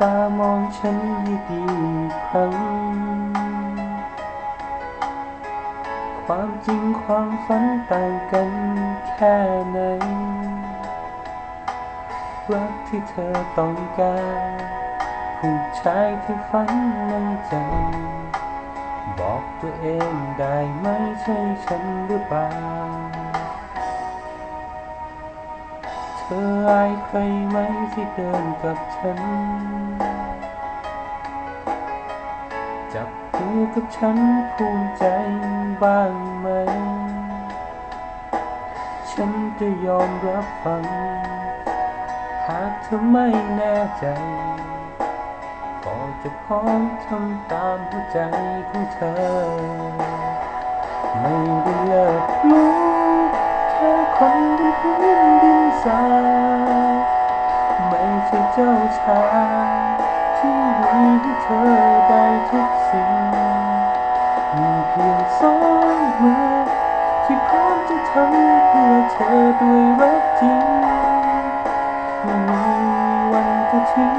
ตามองฉันให้ดีครั้ง ความจริงความฝันต่างกันแค่ไหน รักที่เธอต้องการผู้ชายที่ฝันในใจ บอกตัวเองได้ไหมใช่ฉันหรือเปล่า ธออายใครไหมที่เดินกับฉัน จับมือกับฉันภูมิใจบ้างไหม ฉันจะยอมรับฟัง หากเธอไม่แน่ใจก็จะพร้อมทำตามหัวใจของเธอ ไม่ได้เลิกรู้ แค่คนบนพื้นดินทรายไม่ใช่เจ้าชายที่มีให้เธอได้ทุกสิ่งมีเพียงสองมือที่พร้อมจะทำเพื่อเธอด้วยรักจริงไม่มีวันจะทิ้ง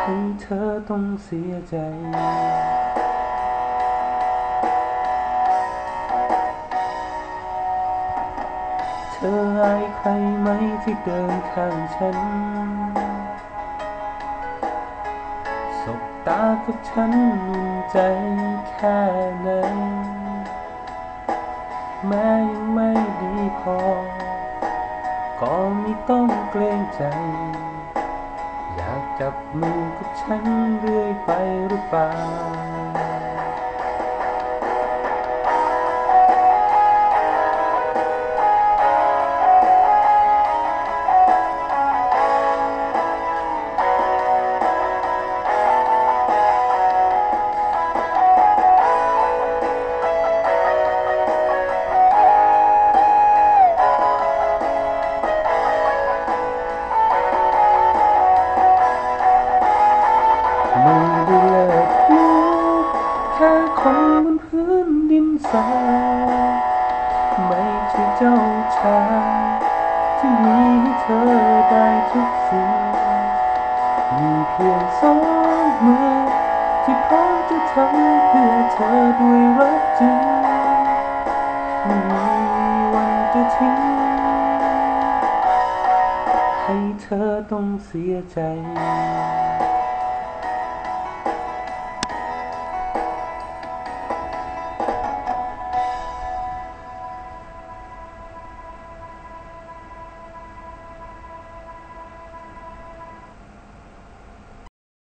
ให้เธอต้องเสียใจ ธออายใครไหมที่เดินข้างฉัน สบตากับฉันอุ่นใจแค่ไหนแม้ยังไม่ดีพอ ก็ไม่ต้องเกรงใจ อยากจับมือกับฉันเรื่อยไป ดินทราไม่ใช่เจ้าชายที่มีให้เธอได้ทุกสิ่ง มีเพียงสองมือที่พร้อมจะทำเพื่อเธอด้วยรักจริงไม่มีวันจะทิ้ง ให้เธอต้องเสียใจ